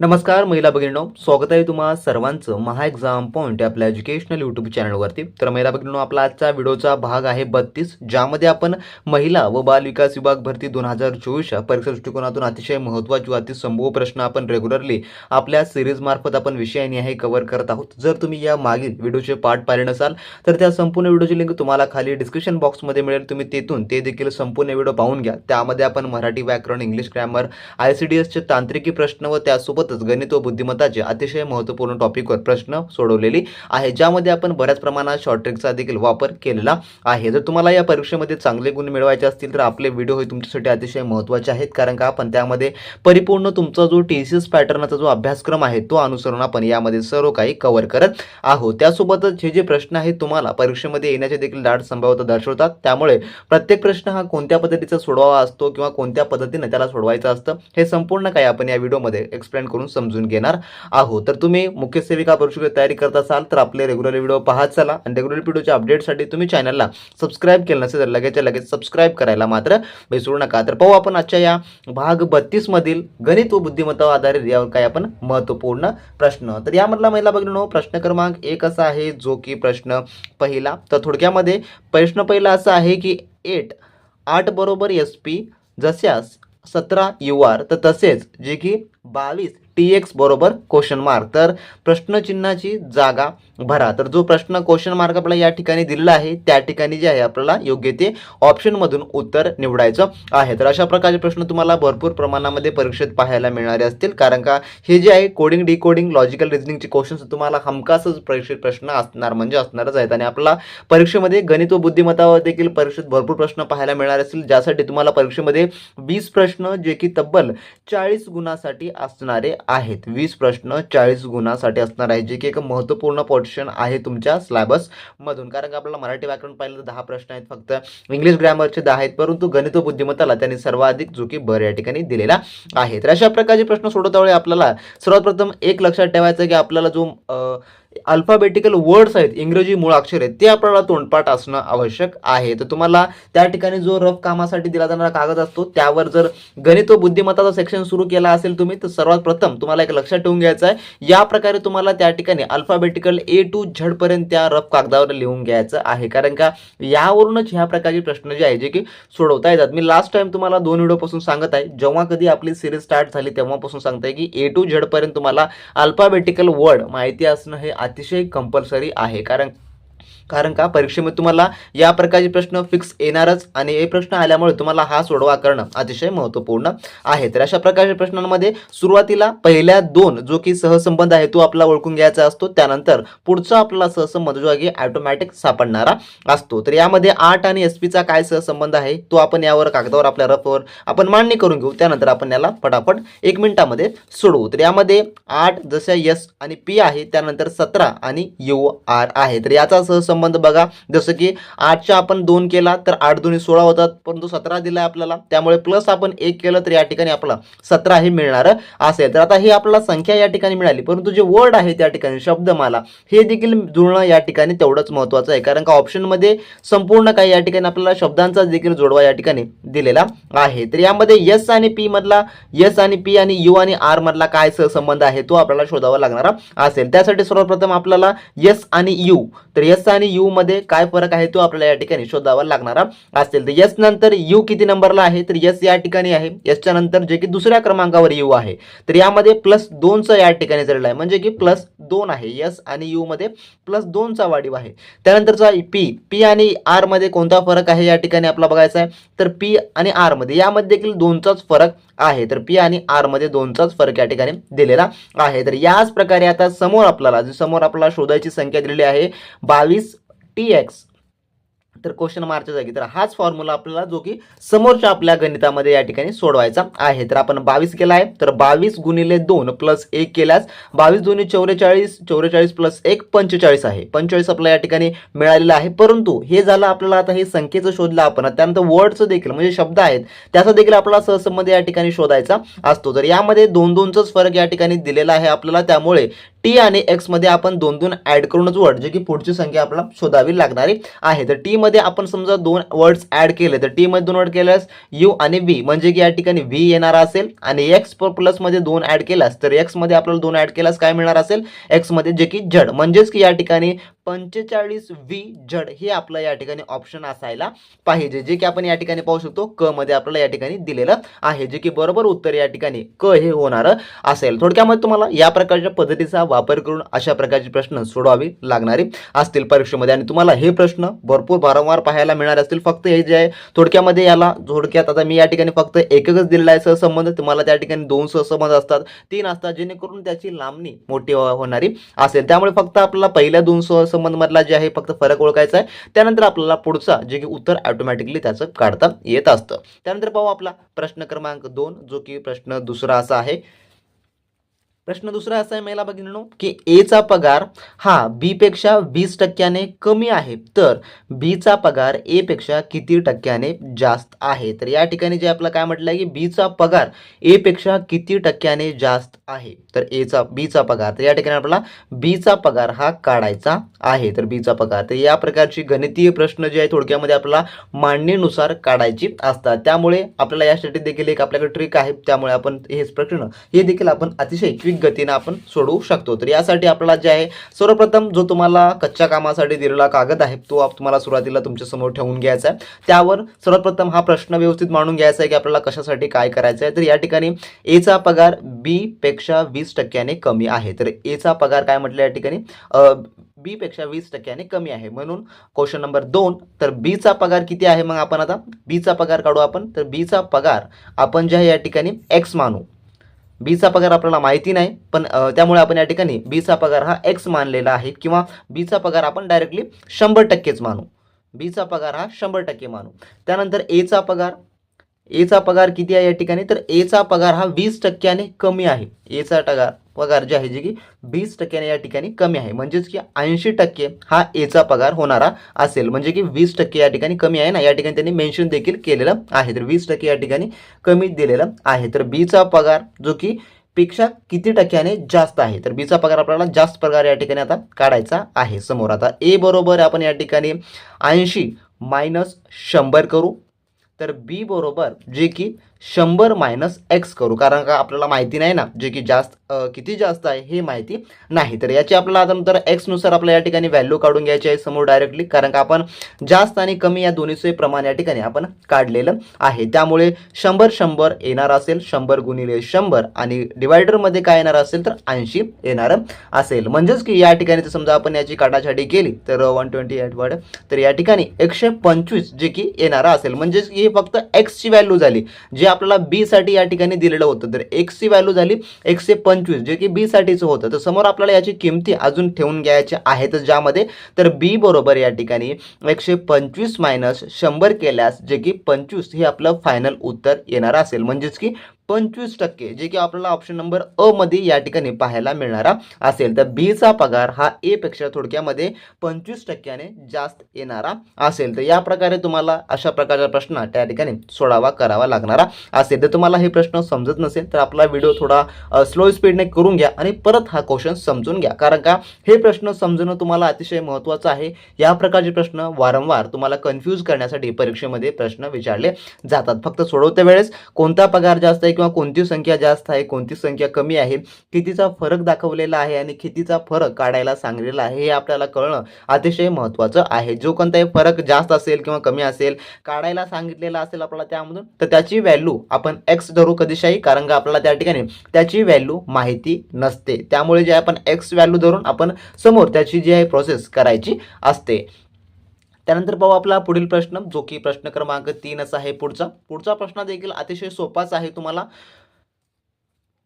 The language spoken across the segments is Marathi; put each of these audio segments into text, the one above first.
नमस्कार महिला भगिनीनो. स्वागत आहे तुम्हा सर्वांचं महा एक्झाम पॉईंट आपल्या एज्युकेशनल यूट्यूब चॅनलवरती तर महिला भगिनीनो आपला आजचा व्हिडिओचा भाग आहे बत्तीस ज्यामध्ये आपण महिला व बाल विकास विभाग भरती दोन हजार चोवीसच्या परीक्षा दृष्टिकोनातून अतिशय महत्त्वाची अतिसंभव प्रश्न आपण रेग्युलरली आपल्या सिरीजमार्फत आपण विषयाने हे कव्हर करत आहोत. जर तुम्ही या मागील व्हिडिओचे पार्ट पाहिले नसाल तर त्या संपूर्ण व्हिडिओची लिंक तुम्हाला खाली डिस्क्रिप्शन बॉक्समध्ये मिळेल. तुम्ही तेथून ते देखील संपूर्ण व्हिडिओ पाहून घ्या. त्यामध्ये आपण मराठी व्याकरण English grammar I C D एसचे तांत्रिकी प्रश्न व त्यासोबत सोबतच गणित व बुद्धिमत्ताचे अतिशय महत्त्वपूर्ण टॉपिकवर प्रश्न सोडवलेली आहे. ज्यामध्ये आपण बऱ्याच प्रमाणात शॉर्ट ट्रिकचा देखील वापर केलेला आहे. जर तुम्हाला या परीक्षेमध्ये चांगले गुण मिळवायचे असतील तर आपले व्हिडिओ हे तुमच्यासाठी अतिशय महत्त्वाचे आहेत. कारण का? आपण त्यामध्ये परिपूर्ण तुमचा जो टी सी एस पॅटर्नचा जो अभ्यासक्रम आहे तो अनुसरून आपण यामध्ये सर्व काही कव्हर करत आहोत. त्यासोबतच हे जे प्रश्न आहेत तुम्हाला परीक्षेमध्ये येण्याचे देखील दाट संभाव्यता दर्शवतात. त्यामुळे प्रत्येक प्रश्न हा कोणत्या पद्धतीचा सोडवावा असतो किंवा कोणत्या पद्धतीने त्याला सोडवायचं असतं हे संपूर्ण काही आपण या व्हिडिओमध्ये एक्सप्लेन करून समजून घेणार आहोत. तर तुम्ही मुख्य सेविका परीक्षेची तयारी करत असाल तर आपले रेग्युलर व्हिडिओ पाहत चला. आणि रेग्युलर व्हिडिओच्या अपडेटसाठी तुम्ही चॅनलला सबस्क्राईब केलं नसेल तर लगेच लगेच सबस्क्राईब करायला मात्र विसरू नका. तर पाहू आपण आजच्या या भाग बत्तीसमधील गणित व बुद्धिमत्ता आधारित यावर काही आपण महत्त्वपूर्ण प्रश्न. तर यामधला महिला बघितलं प्रश्न क्रमांक एक असा आहे जो की प्रश्न पहिला. तर थोडक्यामध्ये प्रश्न पहिला असा आहे की एट आठ बरोबर एस पी जशास सतरा यू आर. तर तसेच जे की बावीस टी एक्स बरोबर क्वेश्चन मार्क तर प्रश्नचिन्हाची जागा भरा. तर जो प्रश्न क्वेश्चन मार्क आपल्याला या ठिकाणी दिलेला आहे त्या ठिकाणी जे आहे आपल्याला योग्य ते ऑप्शनमधून उत्तर निवडायचं आहे. तर अशा प्रकारचे प्रश्न तुम्हाला भरपूर प्रमाणामध्ये परीक्षेत पाहायला मिळणारे असतील. कारण का हे जे आहे कोडिंग डिकोडिंग लॉजिकल रिझनिंगचे क्वेश्चन्स तुम्हाला हमखासच परीक्षेत प्रश्न असणार म्हणजे असणारच आहेत. आणि आपला परीक्षेमध्ये गणित व बुद्धिमत्तावर देखील परीक्षेत भरपूर प्रश्न पाहायला मिळणार असतील. ज्यासाठी तुम्हाला परीक्षेमध्ये वीस प्रश्न जे की तब्बल चाळीस गुणासाठी असणारे आहेत. वीस प्रश्न चाळीस गुणासाठी असणार आहे जे की एक महत्त्वपूर्ण पोर्शन आहे तुमच्या स्लॅबसमधून कारण की आपल्याला मराठी व्याकरण पाहिलं तर दहा प्रश्न आहेत फक्त. इंग्लिश ग्रॅमरचे दहा आहेत परंतु गणित व बुद्धिमत्ताला त्यांनी सर्वाधिक जो की भर या ठिकाणी दिलेला आहे. तर अशा प्रकारचे प्रश्न सोडवता वेळी आपल्याला सर्वात प्रथम एक लक्षात ठेवायचं की आपल्याला जो अल्फाबेटिकल वर्ड्स आहेत इंग्रजी मूळ अक्षर आहेत ते आपल्याला तोंडपाठ असणं आवश्यक आहे. तर तुम्हाला त्या ठिकाणी जो रफ कामासाठी दिला जाणारा कागद असतो त्यावर जर गणित व बुद्धिमत्ताचा सेक्शन सुरू केला असेल तुम्ही तर सर्वात प्रथम तुम्हाला एक लक्षात ठेवून घ्यायचं आहे. या प्रकारे तुम्हाला त्या ठिकाणी अल्फाबेटिकल ए टू झडपर्यंत त्या रफ कागदावर लिहून घ्यायचं आहे. कारण का यावरूनच ह्या प्रकारचे प्रश्न जे आहे जे की सोडवता येतात. मी लास्ट टाइम तुम्हाला दोन व्हिडिओपासून सांगत आहे जेव्हा कधी आपली सिरीज स्टार्ट झाली तेव्हापासून सांगताय की ए टू झडपर्यंत तुम्हाला अल्फाबेटिकल वर्ड माहिती असणं हे अतिशय कंपल्सरी आहे. कारण कारण का? परीक्षेमध्ये तुम्हाला या प्रकारचे प्रश्न फिक्स येणारच आणि हे प्रश्न आल्यामुळे तुम्हाला हा सोडवा करणं अतिशय महत्त्वपूर्ण आहे. तर अशा प्रकारच्या प्रश्नांमध्ये सुरुवातीला पहिल्या दोन जो की सहसंबंध आहे तो आपला ओळखून घ्यायचा असतो. त्यानंतर पुढचा आपला सहसंबंध जो आहे ऑटोमॅटिक सापडणारा असतो. तर यामध्ये आठ आणि एस पीचा काय सहसंबंध आहे? तो आपण यावर कागदावर आपल्या रफवर आपण मांडणी करून घेऊ. त्यानंतर आपण याला फटाफट एक मिनिटामध्ये सोडवू. तर यामध्ये आठ जशा यस आणि पी आहे त्यानंतर सतरा आणि यू आर आहे. तर याचा सहसंबंध बघा. जसं की आठच्या आपण दोन केला तर आठ दोन्ही सोळा होतात. परंतु सतरा दिला आपल्याला. त्यामुळे प्लस आपण एक केलं तर या ठिकाणी आपला सतरा हे मिळणार असेल. तर आता ही आपल्याला संख्या या ठिकाणी मिळाली. परंतु जे वर्ड आहे त्या ठिकाणी शब्दमाला हे देखील जुळणं या ठिकाणी तेवढंच महत्त्वाचं आहे. कारण का ऑप्शनमध्ये संपूर्ण काही या ठिकाणी आपल्याला शब्दांचा देखील जोडवा या ठिकाणी दिलेला आहे. तर यामध्ये यस आणि पी मधला यस आणि पी आणि यू आणि आर मधला काय सहसंबंध आहे तो आपल्याला शोधावा लागणारा असेल. त्यासाठी सर्वप्रथम आपल्याला यस आणि यू तर यस आणि यू मध्ये काय फरक आहे तो आपल्याला या ठिकाणी शोधावा लागणारा असेल. तर यस नंतर यू किती नंबरला आहे? तर यस या ठिकाणी आहे. यसच्या नंतर जे की दुसऱ्या क्रमांकावर यू आहे. तर यामध्ये प्लस दोनचं या ठिकाणी झालेला आहे. म्हणजे की प्लस दोन आहे. यस आणि यू मध्ये प्लस दोनचा वाढीव आहे. त्यानंतरचा पी पी आणि आरमध्ये कोणता फरक आहे या ठिकाणी आपला बघायचा आहे? तर पी आणि आरमध्ये. यामध्ये देखील दोनचाच फरक आहे. तर पी आणि आरमध्ये दोनचाच फरक या ठिकाणी दिलेला आहे. तर याच प्रकारे आता समोर आपल्याला समोर आपल्याला शोधायची संख्या दिलेली आहे बावीस टी एक्स तर क्वेश्चन मार्कच्या जागी. तर हाच फॉर्म्युला आपल्याला जो की समोरच्या आपल्या गणितामध्ये या ठिकाणी सोडवायचा आहे. तर आपण बावीस केला आहे. तर बावीस गुणिले दोन प्लस एक केल्यास बावीस दोन्ही चौवेचाळीस चौवेचाळीस प्लस एक पंचेचाळीस आहे. पंचेचाळीस आपल्या या ठिकाणी मिळालेलं आहे. परंतु हे झालं आपल्याला आता हे संख्येचं शोधलं आपण. त्यानंतर वर्डचं देखील म्हणजे शब्द आहेत त्याचा देखील आपला सहसंबंध या ठिकाणी शोधायचा असतो. तर यामध्ये दोन दोनचाच फरक या ठिकाणी दिलेला आहे आपल्याला. त्यामुळे टी आणि एक्समध्ये आपण दोन दोन ॲड करूनच वर्ड जे की पुढची संख्या आपल्याला शोधावी लागणारी आहे. तर टीमध्ये आपण समजा दोन वर्ड्स ॲड केले तर टीमध्ये दोन वर्ड केल्यास यू आणि व्ही म्हणजे की या ठिकाणी व्ही येणार असेल आणि एक्स प्लसमध्ये दोन ॲड केल्यास तर एक्समध्ये आपल्याला दोन ॲड केल्यास काय मिळणार असेल? एक्समध्ये जे की जड म्हणजेच की या ठिकाणी पंचेचाळीस व्ही जड हे आपलं या ठिकाणी ऑप्शन असायला पाहिजे. जे की आपण या ठिकाणी पाहू शकतो क मध्ये आपल्याला या ठिकाणी दिलेलं आहे. जे की बरोबर उत्तर या ठिकाणी क हे होणार असेल. थोडक्यामध्ये तुम्हाला या प्रकारच्या पद्धतीचा वापर करून अशा प्रकारचे प्रश्न सोडवावे लागणारे असतील परीक्षेमध्ये. आणि तुम्हाला हे प्रश्न भरपूर वारंवार पाहायला मिळणार असतील. फक्त हे जे आहे थोडक्यामध्ये याला थोडक्यात आता मी या ठिकाणी फक्त एकच दिलेला आहे सहसंबंध. तुम्हाला त्या ठिकाणी दोन सहसंबंध असतात. तीन असतात जेणेकरून त्याची लांबणी मोठी हो-, होणारी असेल. त्यामुळे फक्त आपल्याला पहिल्या दोन सहसंबंध मधला जे आहे फक्त फरक ओळखायचा आहे. त्यानंतर आपल्याला पुढचा जे की उत्तर ऑटोमॅटिकली त्याचं काढता येत असतं. त्यानंतर पाहू आपला प्रश्न क्रमांक दोन जो की प्रश्न दुसरा असा आहे. प्रश्न दुसरा असा आहे महिला भगिनीनो की एचा पगार हा बीपेक्षा वीस टक्क्याने कमी आहे. तर बीचा पगार एपेक्षा किती टक्क्याने जास्त आहे? तर या ठिकाणी जे आपलं काय म्हटलं आहे की बीचा पगार एपेक्षा किती टक्क्याने जास्त आहे? तर एचा बीचा पगार. तर या ठिकाणी आपला बीचा पगार हा काढायचा आहे. तर बीचा पगार. तर या प्रकारची गणितीय प्रश्न जे आहे थोडक्यामध्ये आपला मांडणीनुसार काढायची असतात. त्यामुळे आपल्याला यासाठी देखील एक आपल्याकडे ट्रिक आहे. त्यामुळे आपण हे प्रश्न हे देखील आपण अतिशय अधिक गतीने आपण सोडवू शकतो. तर यासाठी आपल्याला जे आहे सर्वप्रथम जो तुम्हाला कच्च्या कामासाठी दिलेला कागद आहे तो तुम्हाला सुरुवातीला तुमच्यासमोर ठेवून घ्यायचा आहे. त्यावर सर्वप्रथम हा प्रश्न व्यवस्थित मांडून घ्यायचा आहे की आपल्याला कशासाठी काय करायचं आहे. तर या ठिकाणी एचा पगार बी पेक्षा वीस टक्क्याने कमी आहे. तर एचा पगार काय म्हटलं या ठिकाणी? बीपेक्षा वीस टक्क्याने कमी आहे. म्हणून क्वेश्चन नंबर दोन तर बीचा पगार किती आहे? मग आपण आता बीचा पगार काढू आपण. तर बीचा पगार आपण जे आहे या ठिकाणी एक्स मानू. बीचा पगार आपल्याला माहिती नाही पण त्यामुळे आपण या ठिकाणी बीचा पगार हा एक्स मानलेला आहे किंवा बीचा पगार आपण डायरेक्टली शंभर टक्केच मानू. बीचा पगार हा शंभर टक्के मानू. त्यानंतर एचा पगार. एचा पगार किती आहे या ठिकाणी? तर एचा पगार हा वीस टक्क्याने कमी आहे. एचा पगार पगार जे आहे जे की वीस टक्क्याने या ठिकाणी कमी आहे. म्हणजेच की ऐंशी टक्के हा एचा पगार होणारा असेल. म्हणजे की वीस टक्के या ठिकाणी कमी आहे ना? या ठिकाणी त्यांनी मेन्शन देखील केलेलं आहे. तर वीस टक्के या ठिकाणी कमी दिलेलं आहे. तर बीचा पगार जो की पेक्षा किती टक्क्याने जास्त आहे? तर बीचा पगार आपल्याला जास्त पगार या ठिकाणी आता काढायचा आहे समोर. आता ए बरोबर आपण या ठिकाणी ऐंशी मायनस शंभर करू. तर बी बरोबर जे की शंभर मायनस एक्स करू. कारण का आपल्याला माहिती नाही ना जे की जास्त किती जास्त आहे हे माहिती नाही. तर याची आपल्याला आता नंतर एक्सनुसार आपल्या या ठिकाणी व्हॅल्यू काढून घ्यायची आहे समोर डायरेक्टली कारण का आपण जास्त आणि कमी या दोन्हीचे प्रमाण या ठिकाणी आपण काढलेलं आहे. त्यामुळे शंभर शंभर येणार असेल. शंभर गुणिले शंभर आणि डिवायडरमध्ये काय येणार असेल तर ऐंशी येणार असेल. म्हणजेच की या ठिकाणी जर समजा आपण याची काटाछाटी केली तर वन ट्वेंटी एट वर्ड तर या ठिकाणी एकशे पंचवीस जे की येणार असेल. म्हणजेच की हे फक्त एक्सची व्हॅल्यू झाली. जे आपल्याला बी साठी या ठिकाणी दिलेलं होतं. तर एक्सची व्हॅल्यू झाली एकशे पंचवीस जे की बी साठीचं होतं. तर समोर आपल्याला याची किमती अजून ठेवून घ्यायच्या आहेत ज्यामध्ये तर बी बरोबर या ठिकाणी एकशे पंचवीस मायनस शंभर केल्यास जे की पंचवीस हे आपलं फायनल उत्तर येणार असेल. म्हणजेच की पंचवीस टक्के जे की आपल्याला ऑप्शन नंबर अ मध्ये या ठिकाणी पाहायला मिळणारा असेल. तर बीचा पगार हा ए पेक्षा थोडक्यामध्ये पंचवीस टक्क्याने जास्त येणारा असेल. तर या प्रकारे तुम्हाला अशा प्रकारचा प्रश्न त्या ठिकाणी सोडावा करावा लागणारा असेल. तर तुम्हाला हे प्रश्न समजत नसेल तर आपला व्हिडिओ थोडा स्लो स्पीडने करून घ्या आणि परत हा क्वेश्चन समजून घ्या. कारण का हे प्रश्न समजणं तुम्हाला अतिशय महत्त्वाचं आहे. या प्रकारचे प्रश्न वारंवार तुम्हाला कन्फ्यूज करण्यासाठी परीक्षेमध्ये प्रश्न विचारले जातात. फक्त सोडवत्या वेळेस कोणता पगार जास्त आहे किंवा कोणती संख्या जास्त आहे कोणती संख्या कमी आहे कितीचा फरक दाखवलेला आहे आणि कितीचा फरक काढायला सांगलेला आहे हे आपल्याला कळणं अतिशय महत्त्वाचं आहे. जो कोणताही फरक जास्त असेल किंवा कमी असेल काढायला सांगितलेला असेल आपल्याला त्यामधून तर त्याची व्हॅल्यू आपण एक्स धरू कधीशाही कारण का आपल्याला त्या ठिकाणी त्याची व्हॅल्यू माहिती नसते. त्यामुळे जे आपण एक्स व्हॅल्यू धरून आपण समोर त्याची जी आहे प्रोसेस करायची असते. त्यानंतर पाहू आपला पुढील प्रश्न जो की प्रश्न क्रमांक तीनच आहे पुढचा. पुढचा प्रश्न देखील अतिशय सोपाच आहे तुम्हाला.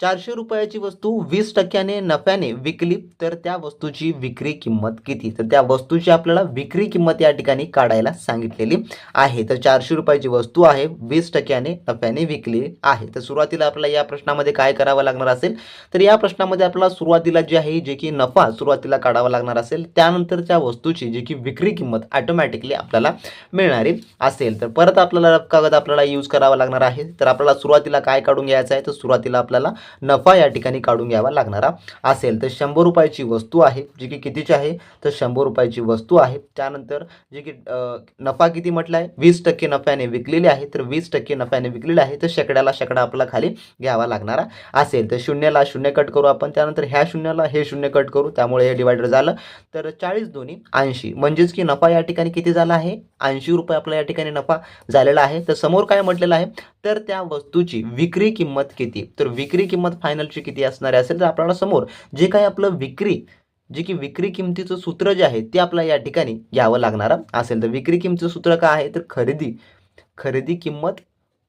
चारशे रुपयाची वस्तू वीस टक्क्याने नफ्याने विकली तर त्या वस्तूची विक्री किंमत किती? तर त्या वस्तूची आपल्याला विक्री किंमत या ठिकाणी काढायला सांगितलेली आहे. तर चारशे रुपयाची वस्तू आहे वीस टक्क्याने नफ्याने विकली आहे. तर सुरुवातीला आपल्याला या प्रश्नामध्ये काय करावं लागणार असेल? तर या प्रश्नामध्ये आपल्याला सुरुवातीला जे आहे जे की नफा सुरुवातीला काढावा लागणार असेल त्यानंतर त्या वस्तूची जी की विक्री किंमत ऑटोमॅटिकली आपल्याला मिळणारी असेल. तर परत आपल्याला कागद आपल्याला यूज करावा लागणार आहे. तर आपल्याला सुरुवातीला काय काढून घ्यायचं आहे? तर सुरुवातीला आपल्याला नफा या ठिकाणी काढून घ्यावा लागणारा असेल. तर शंभर रुपयाची वस्तू आहे जी की कितीची आहे? तर शंभर रुपयाची वस्तू आहे. त्यानंतर जे की नफा किती म्हटला आहे वीस टक्के नफ्याने विकलेली आहे. तर वीस टक्के नफ्याने विकलेली आहे. तर शेकड्याला शेकडा आपला खाली घ्यावा लागणारा असेल. तर शून्याला शून्य कट करू आपण. त्यानंतर ह्या शून्याला हे शून्य कट करू. त्यामुळे हे डिवायडर झालं. तर चाळीस दोन्ही ऐंशी. म्हणजेच की नफा या ठिकाणी किती झाला आहे? ऐंशी रुपये आपला या ठिकाणी नफा झालेला आहे. तर समोर काय म्हटलेलं आहे? तर त्या वस्तूची विक्री किंमत किती? तर विक्री किंमत फायनलची किती असणारी असेल तर आपल्याला समोर जे काही आपलं विक्री जे की विक्री किमतीचं सूत्र जे आहे ते आपल्याला या ठिकाणी घ्यावं लागणार असेल तर विक्री किमतीचं सूत्र काय आहे? तर खरेदी खरेदी किंमत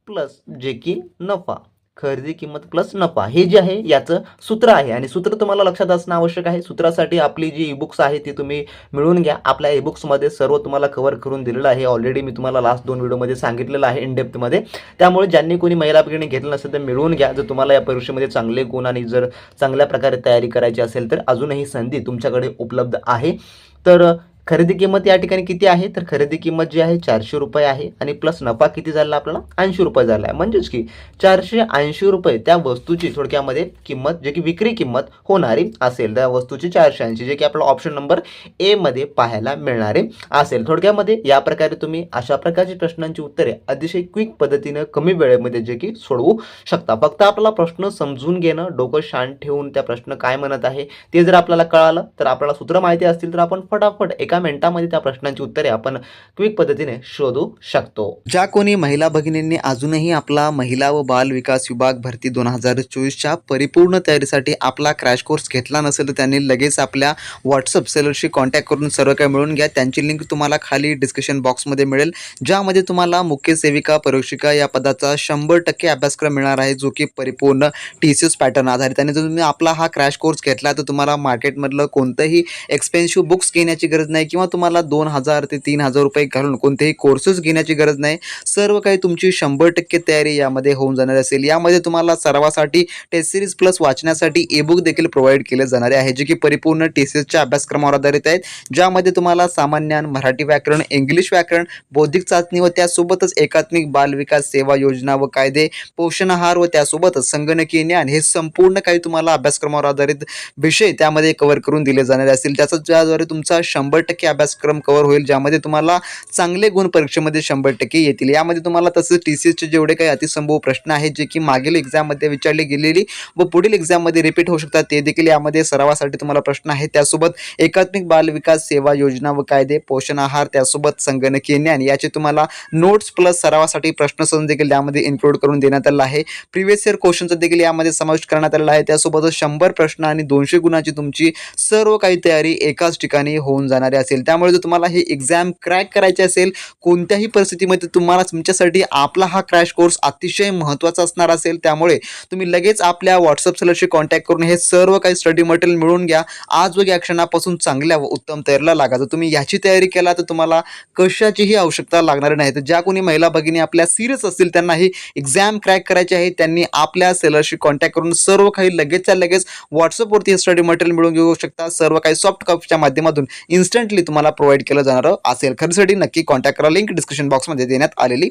प्लस जे की नफा. खरेदी किंमत प्लस नफा हे जे आहे याचं सूत्र आहे. आणि सूत्र तुम्हाला लक्षात असणं आवश्यक आहे. सूत्रासाठी आपली जी ईबुक्स आहे ती तुम्ही मिळून घ्या. आपल्या ईबुक्समध्ये सर्व तुम्हाला कव्हर करून दिलेलं आहे. ऑलरेडी मी तुम्हाला लास्ट दोन व्हिडिओमध्ये सांगितलेलं आहे इनडेप्थमध्ये त्यामुळे ज्यांनी कोणी महिला भगिनी घेतलं नसेल तर मिळवून घ्या. जर तुम्हाला या परीक्षेमध्ये चांगले गुण आणि जर चांगल्या प्रकारे तयारी करायची असेल तर अजूनही संधी तुमच्याकडे उपलब्ध आहे. तर खरेदी किंमत या ठिकाणी किती आहे? तर खरेदी किंमत जी आहे चारशे रुपये आहे. आणि प्लस नफा किती झाला आपल्याला? ऐंशी रुपये झाला आहे. म्हणजेच की चारशे ऐंशी रुपये त्या वस्तूची थोडक्यामध्ये किंमत जे की विक्री किंमत होणारी असेल. त्या वस्तूची चारशे ऐंशी जे की आपल्याला ऑप्शन नंबर एमध्ये पाहायला मिळणारे असेल. थोडक्यामध्ये या प्रकारे तुम्ही अशा प्रकारची प्रश्नांची उत्तरे अतिशय क्विक पद्धतीनं कमी वेळेमध्ये जे की सोडवू शकता. फक्त आपला प्रश्न समजून घेणं डोकं शांत ठेवून त्या प्रश्न काय म्हणत आहे ते जर आपल्याला कळालं तर आपल्याला सूत्र माहिती असतील तर आपण फटाफट एका मिनिटामध्ये त्या प्रश्नांची उत्तरे आपण क्विक पद्धतीने शोधू शकतो. ज्या कोणी महिला भगिनींनी अजूनही आपला महिला व बाल विकास विभाग भरती दोन हजार चोवीसच्या परिपूर्ण तयारीसाठी आपला क्रॅश कोर्स घेतला नसेल तर त्यांनी लगेच आपल्या व्हॉट्सअप सेलरशी कॉन्टॅक्ट करून सर्व काही मिळून घ्या. त्यांची लिंक तुम्हाला खाली डिस्क्रिप्शन बॉक्समध्ये मिळेल ज्यामध्ये तुम्हाला मुख्य सेविका परीक्षिका या पदाचा शंभर टक्के अभ्यासक्रम मिळणार आहे जो की परिपूर्ण टी सी एस पॅटर्न आधारित आणि जर तुम्ही आपला हा क्रॅश कोर्स घेतला तर तुम्हाला मार्केटमधलं कोणतंही एक्सपेन्सिव्ह बुक्स घेण्याची गरज नाही. किंवा तुम्हाला दोन हजार ते तीन हजार रुपये घालून कोणतेही कोर्सेस घेण्याची गरज नाही. सर्व काही तुमची शंभर टक्के तयारी यामध्ये होऊन जाणार असेल. यामध्ये तुम्हाला सर्वासाठी टेस्ट सिरीज प्लस वाचण्यासाठी ई बुक देखील प्रोव्हाइड केले जाणारे आहे. जे की परिपूर्ण टी सी एसच्या अभ्यासक्रमावर आधारित आहेत. ज्यामध्ये तुम्हाला सामान्यान मराठी व्याकरण इंग्लिश व्याकरण बौद्धिक चाचणी व त्यासोबतच एकात्मिक बाल विकास सेवा योजना व कायदे पोषण आहार व त्यासोबतच संगणकीय ज्ञान हे संपूर्ण काही तुम्हाला अभ्यासक्रमावर आधारित विषय त्यामध्ये कव्हर करून दिले जाणारे असतील त्याचा ज्याद्वारे तुमचा शंभर टक्के अभ्यासक्रम कवर होईल ज्यामध्ये तुम्हाला चांगले गुण परीक्षेमध्ये शंभर टक्के येतील. यामध्ये तुम्हाला तसंच टी सी एसचे जेवढे काही अतिसंभव प्रश्न आहेत जे की मागील एक्झाममध्ये विचारली गेलेली व पुढील एक्झाममध्ये रिपीट होऊ शकतात ते देखील यामध्ये सरावासाठी तुम्हाला प्रश्न आहेत. त्यासोबत एकात्मिक बाल विकास सेवा योजना व कायदे पोषण आहार त्यासोबत संगणकीय ज्ञान याचे तुम्हाला नोट्स प्लस सरावासाठी प्रश्नसंच देखील यामध्ये इन्क्लूड करून देण्यात आला आहे. प्रिव्हियस इयर क्वेश्चनचा देखील यामध्ये समावेश करण्यात आलेला आहे. त्यासोबतच शंभर प्रश्न आणि दोनशे गुणाची तुमची सर्व काही तयारी एकाच ठिकाणी होऊन जाणारी असेल. त्यामुळे जर तुम्हाला हे एक्झाम क्रॅक करायचे असेल कोणत्याही परिस्थितीमध्ये तुम्हाला तुमच्यासाठी आपला हा क्रॅश कोर्स अतिशय महत्त्वाचा असणार असेल. त्यामुळे तुम्ही लगेच आपल्या व्हॉट्सअप सेलरशी कॉन्टॅक्ट करून हे सर्व काही स्टडी मटेरियल मिळून घ्या. आज वगैरे क्षणापासून चांगल्या व उत्तम तयारीला लागा. जर तुम्ही याची तयारी केला तर तुम्हाला कशाचीही आवश्यकता लागणार नाही. तर ज्या कोणी महिला भगिनी आपल्या सिरियस असतील त्यांना ही एक्झाम क्रॅक करायची आहे त्यांनी आपल्या सेलरशी कॉन्टॅक्ट करून सर्व काही लगेचच्या लगेच व्हॉट्सअपवरती हे स्टडी मटेरियल मिळून घेऊ शकता. सर्व काही सॉफ्ट कॉपीच्या माध्यमातून. इन्स्टंटली तुम्हाला प्रोव्हाइड केलं जाणार असेल. खरेदीसाठी नक्की कॉन्टॅक्ट करा. लिंक डिस्क्रिप्शन बॉक्समध्ये देण्यात आलेली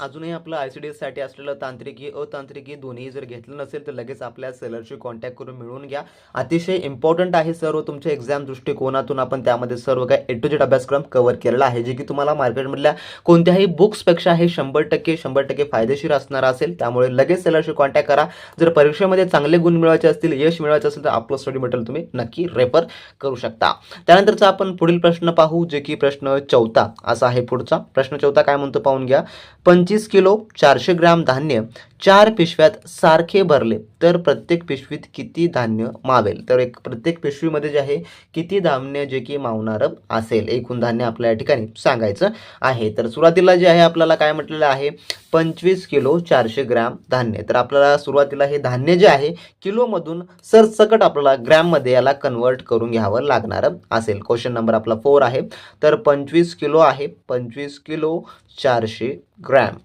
अजूनही आपलं आय सी डी साठी असलेलं तांत्रिकी अतांत्रिकी दोन्ही जर घेतलं नसेल तर लगेच आपल्या सेलरशी कॉन्टॅक्ट करून मिळवून घ्या. अतिशय इम्पॉर्टंट आहे सर्व तुमच्या एक्झाम दृष्टिकोनातून आपण त्यामध्ये सर्व काही ए टू जेड अभ्यासक्रम कव्हर केलेला आहे. जे की तुम्हाला मार्केटमधल्या कोणत्याही बुक्सपेक्षा हे शंभर टक्के शंभर टक्के फायदेशीर असणार असेल. त्यामुळे लगेच सेलरशी कॉन्टॅक्ट करा. जर परीक्षेमध्ये चांगले गुण मिळवायचे असतील यश मिळवायचं असेल तर आपलं स्टडी मटेरियल तुम्ही नक्की रेफर करू शकता. त्यानंतरचा आपण पुढील प्रश्न पाहू जे की प्रश्न चौथा असा आहे पुढचा. प्रश्न चौथा काय म्हणतो पाहून घ्या. पंचवीस किलो चारशे ग्रॅम धान्य चार पिशव्यात सारखे भरले तर प्रत्येक पिशवीत किती धान्य मावेल? तर एक प्रत्येक पिशवीमध्ये जे आहे किती धान्य जे की मावणारं असेल? एकूण धान्य आपल्या या ठिकाणी सांगायचं आहे. तर सुरुवातीला जे आहे आपल्याला काय म्हटलेलं आहे? पंचवीस किलो चारशे ग्रॅम धान्य. तर आपल्याला सुरुवातीला हे धान्य जे आहे किलोमधून सरसकट आपल्याला ग्रॅममध्ये याला कन्वर्ट करून घ्यावं लागणारं असेल. क्वेश्चन नंबर आपला फोर आहे. तर पंचवीस किलो आहे. पंचवीस किलो चारशे ग्रॅम.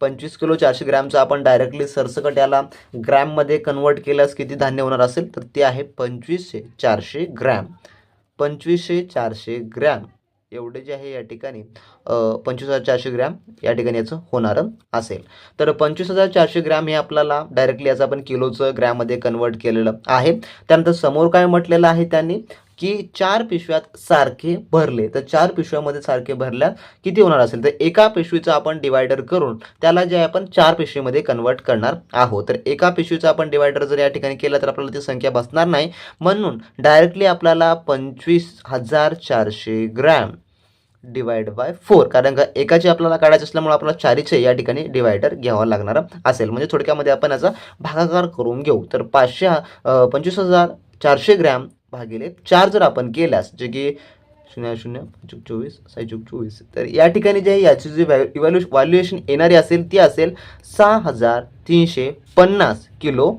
पंचवीस किलो चारशे ग्रॅमचं आपण डायरेक्टली सरसकट याला ग्रॅममध्ये कन्वर्ट केल्यास किती धान्य होणार असेल? तर ते आहे पंचवीसशे चारशे ग्रॅम. पंचवीसशे चारशे ग्रॅम. एवढे जे आहे या ठिकाणी पंचवीस हजार चारशे ग्रॅम या ठिकाणी याचं होणारं असेल. तर पंचवीस हजार चारशे ग्रॅम हे आपल्याला डायरेक्टली याचं आपण किलोचं ग्रॅममध्ये कन्वर्ट केलेलं आहे. त्यानंतर समोर काय म्हटलेलं आहे त्यांनी? की चार पिशव्यात सारखे भरले. तर चार पिशव्यामध्ये सारखे भरल्यात किती होणार असेल? तर एका पिशवीचं आपण डिवायडर करून त्याला जे आपण चार पिशवीमध्ये कन्वर्ट करणार आहोत. तर एका पिशवीचं आपण डिवायडर जर या ठिकाणी केलं तर आपल्याला ती संख्या बसणार नाही. म्हणून डायरेक्टली आपल्याला पंचवीस हजार चारशे ग्रॅम डिवाइड बाय फोर कारण का एकाची आपल्याला काढायचं असल्यामुळे आपल्याला चारीचे या ठिकाणी डिवायडर घ्यावा लागणार असेल. म्हणजे थोडक्यामध्ये आपण याचा भागाकार करून घेऊ. तर पाचशे पंचवीस हजार चारशे ग्रॅम भागिले. चार जर आपण केल्यास जे की शून्य शून्य चूक चोवीस साई चूक चोवीस. तर या ठिकाणी जे आहे याची जी व्हॅ इव्हॅल्युश व्हॅल्युएशन येणारी असेल ती असेल सहा हजार तीनशे पन्नास किलो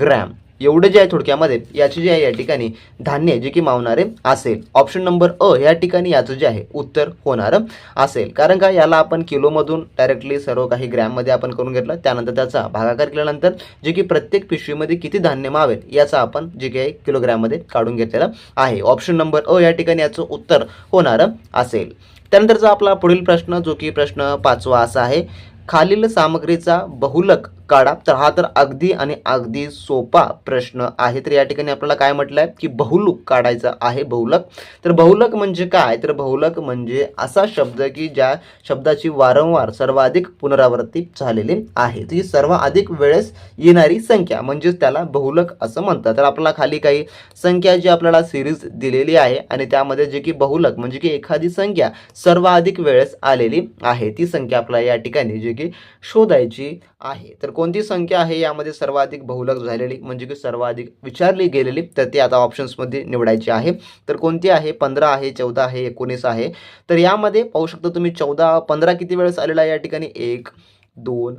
ग्रॅम. एवढं जे आहे थोडक्यामध्ये याची जे आहे या ठिकाणी धान्य जे की मावणारे असेल. ऑप्शन नंबर अ या ठिकाणी याचं जे आहे उत्तर होणारं असेल. कारण का याला आपण किलोमधून डायरेक्टली सर्व काही ग्रॅममध्ये आपण करून घेतलं. त्यानंतर त्याचा भागाकार केल्यानंतर जे की प्रत्येक पिशवीमध्ये किती धान्य मावेल याचा आपण जे काही किलोग्रॅममध्ये काढून घेतलेलं आहे. ऑप्शन नंबर अ या ठिकाणी याचं उत्तर होणारं असेल. त्यानंतरचा आपला पुढील प्रश्न जो की प्रश्न पाचवा असा आहे खालील सामग्रीचा बहुलक काढा. तर हा तर अगदी आणि अगदी सोपा प्रश्न आहे. तर या ठिकाणी आपल्याला काय म्हटलं आहे की बहुलक काढायचा आहे बहुलक. तर बहुलक म्हणजे काय? तर बहुलक म्हणजे असा शब्द की ज्या शब्दाची वारंवार सर्वाधिक पुनरावृत्ती झालेली आहे. ती सर्वाधिक वेळेस येणारी संख्या म्हणजेच त्याला बहुलक असं म्हणतात. तर आपल्याला खाली काही संख्या जी आपल्याला सिरीज दिलेली आहे आणि त्यामध्ये जे की बहुलक म्हणजे की एखादी संख्या सर्वाधिक वेळेस आलेली आहे. ती संख्या आपल्याला या ठिकाणी जे की शोधायची आहे. तर कोणती संख्या आहे यामध्ये सर्वाधिक बहुलक झालेली म्हणजे की सर्वाधिक विचारली गेलेली तर ती आता ऑप्शन्समध्ये निवडायची आहे. तर कोणती आहे? पंधरा आहे चौदा आहे एकोणीस आहे. तर यामध्ये पाहू शकता तुम्ही चौदा पंधरा किती वेळेस आलेला आहे या ठिकाणी? एक दोन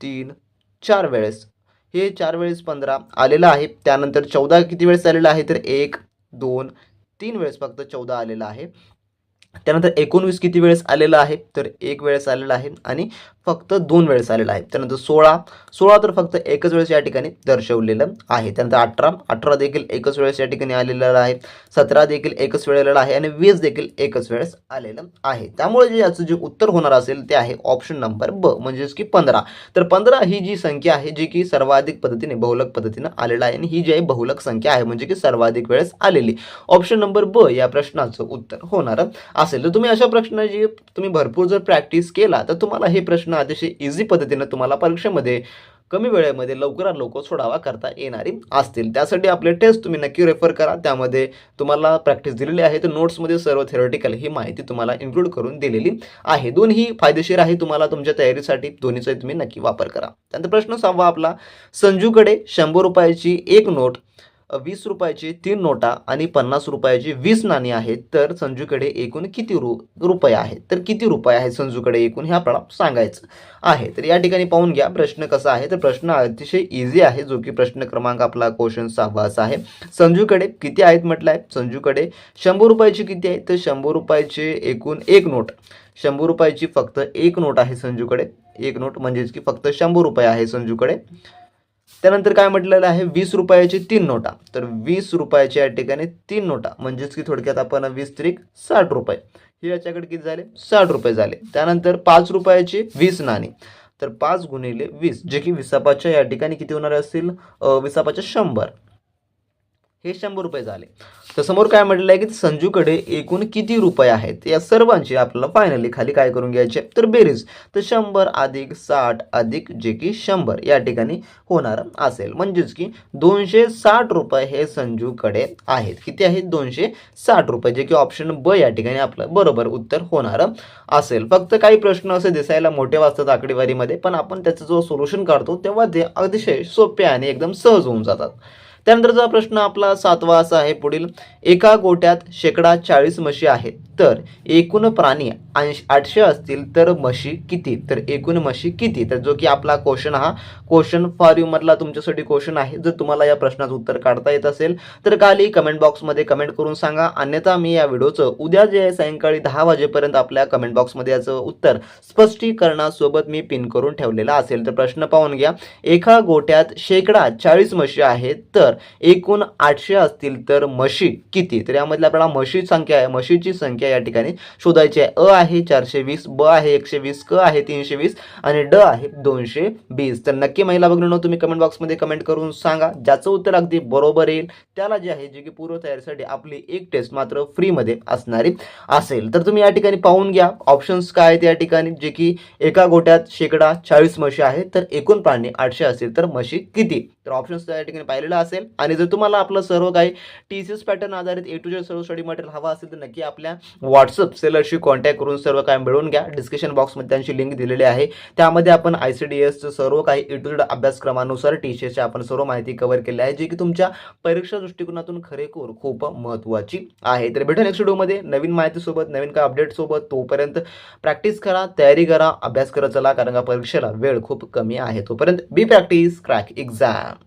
तीन चार वेळेस. हे चार वेळेस पंधरा आलेलं आहे. त्यानंतर चौदा किती वेळेस आलेलं आहे? तर एक दोन तीन वेळेस फक्त चौदा आलेला आहे. त्यानंतर एकोणवीस किती वेळेस आलेलं आहे? तर एक वेळेस आलेलं आहे. आणि फक्त दोन वेळेस आलेलं आहे. त्यानंतर सोळा. सोळा तर फक्त एकच वेळेस या ठिकाणी दर्शवलेलं आहे. त्यानंतर अठरा. अठरा देखील एकच वेळेस या ठिकाणी आलेलं आहे. सतरा देखील एकच वेळेला आहे आणि वीस देखील एकच वेळेस आलेलं आहे. त्यामुळे जे याचं जे उत्तर होणार असेल ते आहे ऑप्शन नंबर ब म्हणजेच की पंधरा. तर पंधरा ही जी संख्या आहे जी की सर्वाधिक पद्धतीने बहुलक पद्धतीनं आलेलं आहे आणि ही जी आहे बहुलक संख्या आहे म्हणजे की सर्वाधिक वेळेस आलेली. ऑप्शन नंबर ब या प्रश्नाचं उत्तर होणार असेल. तर तुम्ही अशा प्रश्नाची तुम्ही भरपूर जर प्रॅक्टिस केला तर तुम्हाला हे प्रश्न अतिशय इझी पद्धतीनं तुम्हाला परीक्षेमध्ये कमी वेळेमध्ये लवकरात लवकर सोडावा करता येणारी असतील. त्यासाठी आपले टेस्ट तुम्ही नक्की रेफर करा. त्यामध्ये तुम्हाला प्रॅक्टिस दिलेली आहे. तर नोट्समध्ये सर्व थेरोटिकल ही माहिती तुम्हाला इन्क्लूड करून दिलेली आहे. दोन्ही फायदेशीर आहे. तुम्हाला तुमच्या तयारीसाठी दोन्हीचा तुम्ही नक्की वापर करा. त्यानंतर प्रश्न सहावा आपला संजूकडे शंभर रुपयाची एक नोट वीस रुपयाची तीन नोटा आणि पन्नास रुपयाची वीस नाणी आहेत तर संजूकडे एकूण किती रु रुपये आहेत? तर किती रुपये आहेत संजूकडे एकूण? हे आपल्याला सांगायचं आहे. तर या ठिकाणी पाहून घ्या प्रश्न कसा आहे? तर प्रश्न अतिशय इझी आहे जो की प्रश्न क्रमांक आपला क्वेश्चन सहावा असा आहे. संजूकडे किती आहेत म्हटलं आहे संजूकडे शंभर रुपयाची किती आहे? तर शंभर रुपयाचे एकूण एक नोट. शंभर रुपयाची फक्त एक नोट आहे संजूकडे. एक नोट म्हणजेच की फक्त शंभर रुपये आहे संजूकडे. त्यानंतर काय म्हटलेलं आहे? वीस रुपयाची तीन नोटा. तर वीस रुपयाच्या या ठिकाणी तीन नोटा. म्हणजेच की थोडक्यात आपण वीस त्रिक साठ रुपये. हे याच्याकडे किती झाले? साठ रुपये झाले. त्यानंतर पाच रुपयाची वीस नाणी. तर पाच गुणिले वीस जे की विसापाच्या या ठिकाणी किती होणारे असतील विसापाच्या शंभर. हे शंभर रुपये झाले. तर समोर काय म्हटलं आहे की संजूकडे एकूण किती रुपये आहेत? या सर्वांची आपल्याला फायनली खाली काय करून घ्यायचे? तर बेरीज. तर शंभर अधिक साठ अधिक जे की शंभर या ठिकाणी होणार असेल. म्हणजेच की दोनशे साठ रुपये हे संजूकडे आहेत. किती आहेत दोनशे साठ रुपये. जे की ऑप्शन ब या ठिकाणी आपलं बरोबर उत्तर होणार असेल. फक्त काही प्रश्न असे दिसायला मोठे वाचतात आकडेवारीमध्ये पण आपण त्याचं जो सोल्युशन काढतो तेव्हा ते अतिशय सोपे आणि एकदम सहज होऊन जातात. त्यानंतरचा प्रश्न आपला सातवा असा आहे पुढील. एका गोट्यात शेकडा चाळीस म्हशी आहेत. तर एकूण प्राणी ऐंशी आठशे असतील तर म्हशी किती? तर एकूण म्हशी किती? तर जो की आपला क्वेश्चन हा क्वेश्चन फॉर यू मधला तुमच्यासाठी क्वेश्चन आहे. जर तुम्हाला या प्रश्नाचं उत्तर काढता येत असेल तर खाली कमेंट बॉक्समध्ये कमेंट करून सांगा. अन्यथा मी या व्हिडिओचं उद्या जे आहे सायंकाळी दहा वाजेपर्यंत आपल्या कमेंट बॉक्समध्ये याचं उत्तर स्पष्टीकरणासोबत मी पिन करून ठेवलेलं असेल. तर प्रश्न पाहून घ्या. एका गोट्यात शेकडा चाळीस म्हशी आहेत. तर एकूण आठशे असतील तर म्हशी किती? तर यामधली आपल्याला म्हशी संख्या आहे. म्हशीची संख्या या ठिकाणी शोधायची आहे. अ आहे चारशे वीस ब आहे एकशे वीस क आहे तीनशे वीस आणि ड आहे दोनशे वीस तर नक्की महिला बघणं तुम्ही कमेंट बॉक्समध्ये कमेंट करून सांगा. ज्याचं उत्तर अगदी बरोबर येईल त्याला जे आहे जे की पूर्व तयारीसाठी आपली एक टेस्ट मात्र फ्रीमध्ये असणारी असेल. तर तुम्ही या ठिकाणी पाहून घ्या. ऑप्शन्स काय आहेत या ठिकाणी? जे की एका गोट्यात शेकडा चाळीस म्हशी आहेत तर एकूण प्राणी आठशे असतील तर म्हशी किती? तर ऑप्शन्स या ठिकाणी पाहिलेलं असेल. आणि जर तुम्हाला आपलं सर्व काही टी सी एस पॅटर्न आधारित ए टू जेड सर्व स्टडी मटेरियल हवा असेल तर नक्की आपल्या व्हॉट्सअप सेलरशी कॉन्टॅक्ट करून सर्व काय मिळवून घ्या. डिस्क्रिप्शन बॉक्समध्ये त्यांची लिंक दिलेली आहे. त्यामध्ये आपण आय सी डी एसचं सर्व काही ए टू जेड अभ्यासक्रमानुसार टी सी एसची आपण सर्व माहिती कव्हर केली आहे जी की तुमच्या परीक्षा दृष्टिकोनातून खरेखूर खूप महत्त्वाची आहे. तर भेटू नेक्स्ट व्हिडिओमध्ये नवीन माहितीसोबत नवीन काय अपडेटसोबत तोपर्यंत प्रॅक्टिस करा तयारी करा अभ्यास करत चला कारण का परीक्षेला वेळ खूप कमी आहे. तोपर्यंत बी प्रॅक्टिस क्रॅक एक्झाम